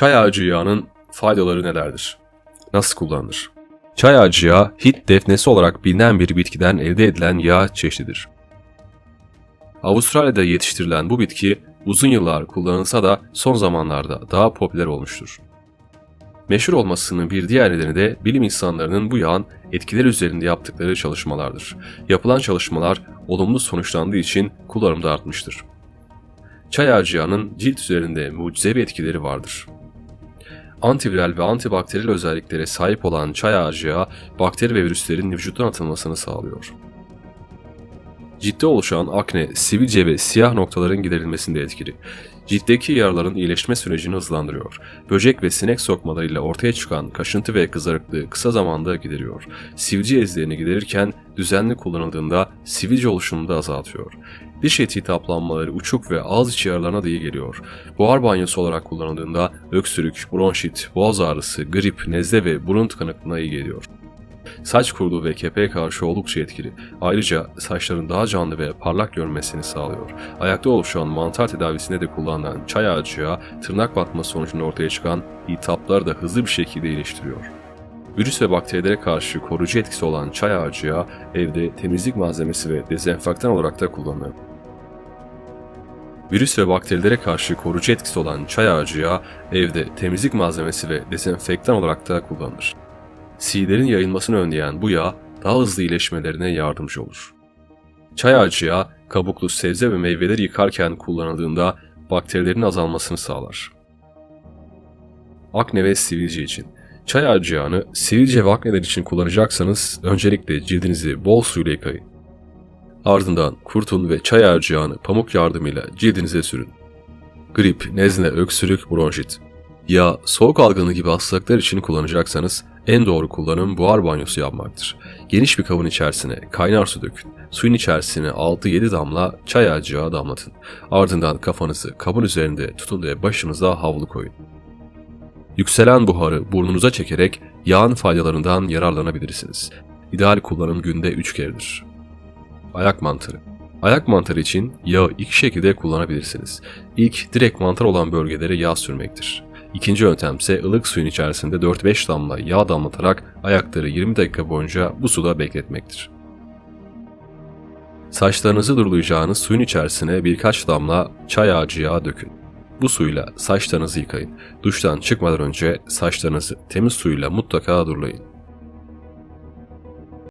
Çay ağacı yağının faydaları nelerdir? Nasıl kullanılır? Çay ağacı yağı Hint defnesi olarak bilinen bir bitkiden elde edilen yağ çeşididir. Avustralya'da yetiştirilen bu bitki uzun yıllar kullanılsa da son zamanlarda daha popüler olmuştur. Meşhur olmasının bir diğer nedeni de bilim insanlarının bu yağın etkileri üzerinde yaptıkları çalışmalardır. Yapılan çalışmalar olumlu sonuçlandığı için kullanım da artmıştır. Çay ağacı yağının cilt üzerinde mucizevi etkileri vardır. Antiviral ve antibakteriyel özelliklere sahip olan çay ağacı yağı bakteri ve virüslerin vücuttan atılmasını sağlıyor. Ciltte oluşan akne, sivilce ve siyah noktaların giderilmesinde etkili. Ciltteki yaraların iyileşme sürecini hızlandırıyor. Böcek ve sinek sokmalarıyla ortaya çıkan kaşıntı ve kızarıklığı kısa zamanda gideriyor. Sivilce ezlerini giderirken düzenli kullanıldığında sivilce oluşumunu da azaltıyor. Diş eti iltihaplanmaları uçuk ve ağız içi yaralarına da iyi geliyor. Buhar banyosu olarak kullanıldığında öksürük, bronşit, boğaz ağrısı, grip, nezle ve burun tıkanıklığına iyi geliyor. Saç kuruluğu ve kepeğe karşı oldukça etkili. Ayrıca saçların daha canlı ve parlak görünmesini sağlıyor. Ayakta oluşan mantar tedavisinde de kullanılan çay ağacı yağı, tırnak batması sonucunda ortaya çıkan iltihapları da hızlı bir şekilde iyileştiriyor. Virüs ve bakterilere karşı koruyucu etkisi olan çay ağacı yağı evde temizlik malzemesi ve dezenfektan olarak da kullanılır. Virüs ve bakterilere karşı koruyucu etkisi olan çay ağacı yağı evde temizlik malzemesi ve dezenfektan olarak da kullanılır. Sihilerin yayılmasını önleyen bu yağ daha hızlı iyileşmelerine yardımcı olur. Çay ağacı yağı kabuklu sebze ve meyveleri yıkarken kullanıldığında bakterilerin azalmasını sağlar. Akne ve sivilce için Çay ağacı yağını sivilce ve akneler için kullanacaksanız öncelikle cildinizi bol suyla yıkayın. Ardından kurtun ve çay ağacı pamuk yardımıyla cildinize sürün. Grip, nezle, öksürük, bronşit. Ya soğuk algınlığı gibi hastalıklar için kullanacaksanız en doğru kullanım buhar banyosu yapmaktır. Geniş bir kabın içerisine kaynar su dökün. Suyun içerisine 6-7 damla çay ağacı damlatın. Ardından kafanızı kabın üzerinde tutun ve başınıza havlu koyun. Yükselen buharı burnunuza çekerek yağın faydalarından yararlanabilirsiniz. İdeal kullanım günde 3 keredir. Ayak mantarı Ayak mantarı için yağı iki şekilde kullanabilirsiniz. İlk, direkt mantar olan bölgelere yağ sürmektir. İkinci yöntem ise ılık suyun içerisinde 4-5 damla yağ damlatarak ayakları 20 dakika boyunca bu suda bekletmektir. Saçlarınızı durulayacağınız suyun içerisine birkaç damla çay ağacı yağı dökün. Bu suyla saçlarınızı yıkayın. Duştan çıkmadan önce saçlarınızı temiz suyla mutlaka durulayın.